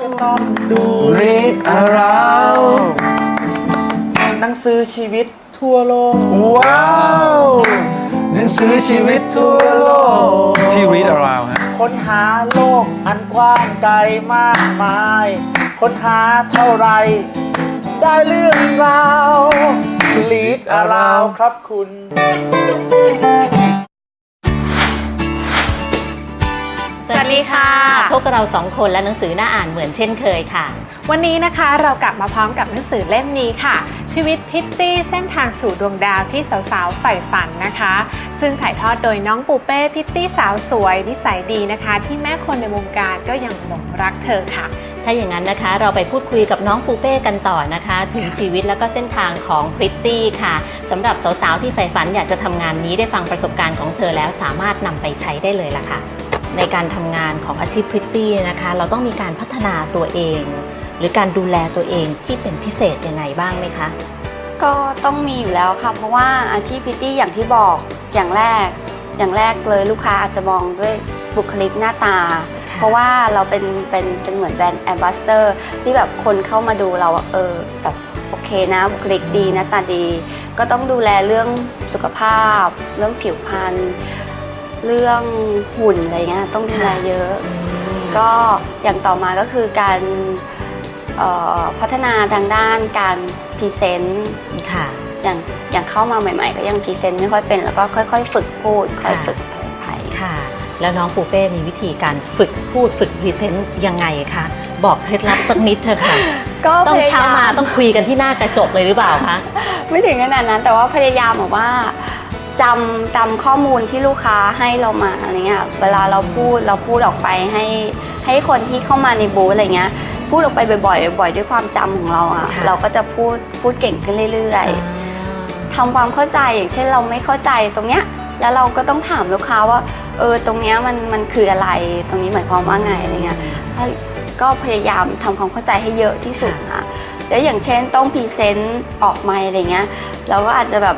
ต้องดู Read around หนังสือชีวิตทั่วโลก ว้าวหนังสือชีวิตทั่วโลก ที่ read around ฮะค้นหาโลกอันกว้างไกลมากมาย ค้นหาเท่าไร ได้เรื่องราวลีดอาราวครับคุณ สวัสดีค่ะพวกเราสองคนและหนังสือน่าอ่านเหมือนเช่นเคยค่ะ วันนี้นะคะเรากลับมาพร้อมกับหนังสือเล่มนี้ค่ะ ชีวิตพิตตี้เส้นทางสู่ดวงดาวที่สาวๆใฝ่ฝันนะคะ ซึ่งถ่ายทอดโดยน้องปูเป้พิตตี้สาวสวยนิสัยดีนะคะ ที่แม่คนในวงการก็ยังหลงรักเธอค่ะถ้าอย่างนั้นนะคะเราไปพูดคุยกับน้องปูเป้กันต่อนะคะ ถึงชีวิตแล้วก็เส้นทางของพริตตี้ค่ะสำหรับสาวๆที่ใฝ่ฝันอยากจะทำงานนี้ได้ฟังประสบการณ์ของเธอแล้วสามารถนำไปใช้ได้เลยล่ะค่ะ ในการทำงานของอาชีพพริตตี้นะคะ เราต้องมีการพัฒนาตัวเอง หรือการดูแลตัวเองที่เป็นพิเศษยังไงบ้างไหมคะ ก็ต้องมีอยู่แล้วค่ะ เพราะว่าอาชีพพิตตี้อย่างที่บอกอย่างแรก อย่างแรกเลยลูกค้าอาจจะมองด้วยบุคลิกหน้าตาค่ะเพราะว่าเราเป็นเป็นเป็นเหมือนแบรนด์แอมบาสเตอร์ที่แบบคนเข้ามาดูเราอะเออแบบโอเคนะบุคลิกดีหน้าตาดี ก็ต้องดูแลเรื่องสุขภาพ เรื่องผิวพรรณ เรื่องหุ่นอะไรเงี้ยต้องดูแลเยอะ ก็อย่างต่อมาก็คือการเอ่อพัฒนาทางด้านการพรีเซนต์ค่ะอย่างอย่างเข้ามาใหม่ๆ ก็ยังพรีเซนต์ไม่ค่อยเป็นแล้วก็ค่อย ๆ ฝึกพูดค่อยค่ะฝึกอะไรไปค่ะ แล้วน้องปูเป้มีวิธีการฝึกพูดฝึกพรีเซนต์ยังไงคะบอกเคล็ดลับสักนิดเถอะค่ะก็ต้องพยยเช้ามาต้องคุยกันที่หน้ากระจกเลยหรือเปล่าคะไม่ถึงขนาดนั้นแต่ว่าพยายามแบบว่า จำจำข้อมูลที่ลูกค้าให้เรามาอะไรเงี้ยเวลาเราพูดเราพูดออกไปให้ให้คนที่เข้ามาในบูธอะไรเงี้ยพูดออกไปบ่อยๆบ่อย ๆ ด้วยความจำของเราอะค่ะ เราก็จะพูดพูดเก่งขึ้นเรื่อย ๆ ทำความเข้าใจอย่างเช่นเราไม่เข้าใจตรงเนี้ยแล้วเราก็ต้องถามลูกค้าว่าเออตรงเนี้ยมันมันคืออะไรตรงนี้หมายความว่าไงอะไรเงี้ยถ้าก็พยายามทำความเข้าใจให้เยอะที่สุดค่ะแล้วอย่างเช่นต้องพรีเซนต์ออกมาอะไรเงี้ยเราก็อาจจะแบบ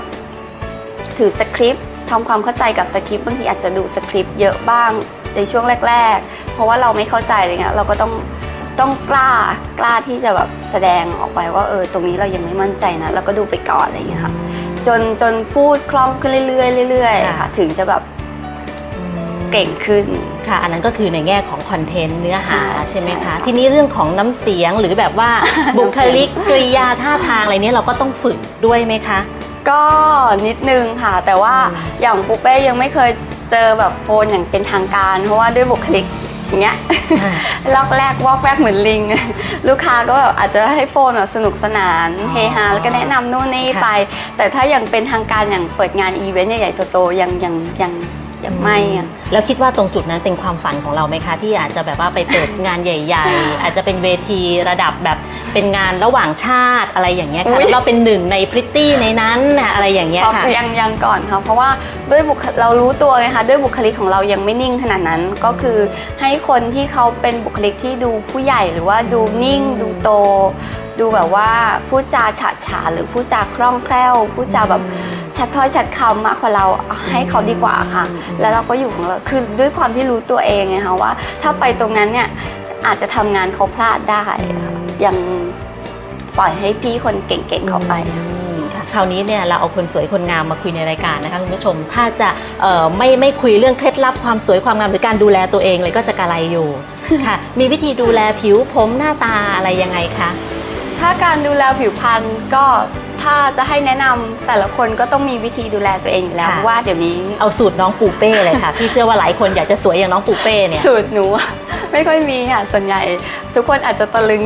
ถือสคริปต์ทำความเข้าใจกับสคริปต์บางทีอาจจะดูสคริปต์เยอะบ้างในช่วงแรก ๆ เพราะว่าเราไม่เข้าใจอะไรเงี้ยเราก็ต้องต้องกล้ากล้าที่จะแบบแสดงออกไปว่าเออตรงนี้เรายังไม่มั่นใจนะเราก็ดูไปก่อนอะไรเงี้ยค่ะจนจนพูดคล่องขึ้นเรื่อยๆเรื่อยๆค่ะค่ะถึงจะแบบเก่งขึ้นค่ะ อันนั้นก็คือในแง่ของคอนเทนต์เนื้อหาใช่ใช่ไหมใช่คะค่ะทีนี้เรื่องของน้ำเสียงหรือแบบว่าบุคลิกกริยาท่าทางอะไรเนี้ยเราก็ต้องฝึกด้วยไหมคะ ก็นิดนึงค่ะ แต่ว่าอืมอย่างปุ๊เป้ยังไม่เคยเจอแบบโฟนอย่างเป็นทางการ เพราะว่าด้วยบุคลิกอย่างเงี้ยลอกแรกวอกแวกเหมือนลิง ลูกค้าก็แบบอาจจะให้โฟนแบบสนุกสนานเฮฮาแล้วก็แนะนำนู่นนี่ค่ะไป แต่ถ้าอย่างเป็นทางการอย่างเปิดงานอีเวนต์ใหญ่ๆโตๆยังยังยังยังไม่อะแล้วคิดว่าตรงจุดนั้นเป็นความฝันของเราไหมคะ ที่อาจจะแบบว่าไปเปิดงานใหญ่ ๆ อาจจะเป็นเวทีระดับแบบ เป็นงานระหว่างชาติอะไรอย่างเงี้ยอุ๊ค่ะยแล้วเราเป็นหนึ่งในพริตตี้ในนั้นน่ะอะไรอย่างเงี้ยค่ะ ยังยังก่อนค่ะเพราะว่าด้วยบุคเรารู้ตัวไงคะด้วยบุคลิกของเรายังไม่นิ่งขนาดนั้นก็คือให้คนที่เขาเป็นบุคลิกที่ดูผู้ใหญ่หรือว่าดูนิ่งดูโต ดูแบบว่าพูดจาฉะฉานหรือพูดจาคล่องแคล่วพูดจาแบบชัดถ้อยชัดคำมากกว่าเราให้เขาดีกว่าค่ะ แล้วเราก็อยู่ของเราคือด้วยความที่รู้ตัวเองไงคะว่า ถ้าไปตรงนั้นเนี่ย อาจจะทำงานเขาพลาดได้ค่ะยังปล่อยให้พี่คนเก่งๆเขาไปอืมค่ะคราวนี้เนี่ยเราเอาคนสวยคนงามมาคุยในรายการนะคะคุณผู้ชม ถ้าจะเอ่อไม่ไม่คุยเรื่องเคล็ดลับความสวยความงามหรือการดูแลตัวเองเลยก็จะกระไรอยู่ ค่ะ มีวิธีดูแลผิวผมหน้าตาอะไรยังไงคะ ถ้าการดูแลผิวพรรณก็ ถ้าจะให้แนะนำแต่ละคนก็ต้องมีวิธีดูแลตัวเองอยู่แล้วค่ะ เพราะว่าเดี๋ยวนี้เอาสูตรน้องปูเป้เลยค่ะ พี่เชื่อว่าหลายคนอยากจะสวยอย่างน้องปูเป้เนี่ย สูตรหนูอะไม่ค่อยมีค่ะส่วนใหญ่ ทุกคนอาจจะตะลึง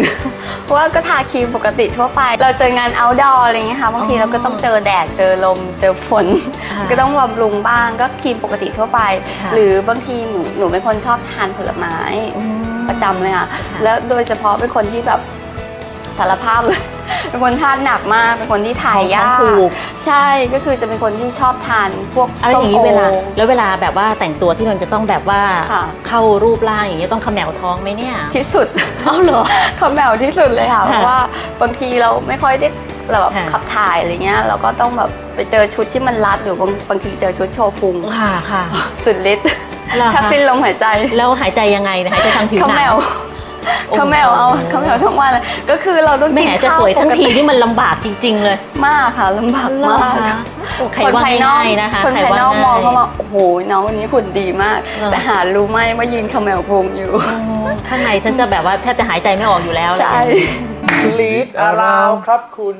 เพราะว่าก็ทาครีมปกติทั่วไป เราเจองาน outdoor อะไรอย่างเงี้ยค่ะบางทีอ๋อเราก็ต้องเจอแดดเจอลมเจอฝนค่ะก็ต้องบำรุงบ้างก็ครีมปกติทั่วไป ค่ะ หรือบางทีหนูหนูเป็นคนชอบทานผลไม้อืมประจำเลยค่ะค่ะ แล้วโดยเฉพาะเป็นคนที่แบบสารภาพเลย เป็นคนทานหนักมาก เป็นคนที่ถ่ายยาท้องกผูก ใช่ ก็คือจะเป็นคนที่ชอบทานพวกอะไรอย่างนี้ส้มเวลาโแล้วเวลาแบบว่าแต่งตัวที่มันจะต้องแบบว่าค่ะ เข้ารูปร่างอย่างเงี้ยต้องเขมวท้องไหมเนี่ย ที่สุด เอาเหรอ เขาแมวที่สุดเลยค่ะ ค่ะเพราะว่าบางทีเราไม่ค่อยได้เราแบบค่ะ ขับถ่ายอะไรเงี้ย เราก็ต้องแบบไปเจอชุดที่มันรัดหรือบางบางทีเจอชุดโชว์พุงค่ะค่ะ สุดฤทธิ์เหรอคะแทบสิ้นลมหายใจแล้วหายใจยังไงนะหายใจทางผิวเขาหนัแมงว เขาแมวเอาเขาแมวทั้งวันเลยก็คือเราต้องแหมกินจะข้าวสวยทั้งทีปกตินี่มันลำบากจริง ๆ เลยมากค่ะลำบากมากโอ้ใครคนว่าภายนอกง่ายๆนะคะคนใครภายว่านอกมองง่ายเข้ามาโอ้โหน้องคนนี้หุ่นดีมากเออแต่หารู้ไหมว่ายืนเขมวพุงอยู่ข้างในฉันจะแบบว่าแทบจะหายใจไม่ออกอยู่แล้วใช่ลีดอาราวครับคุณ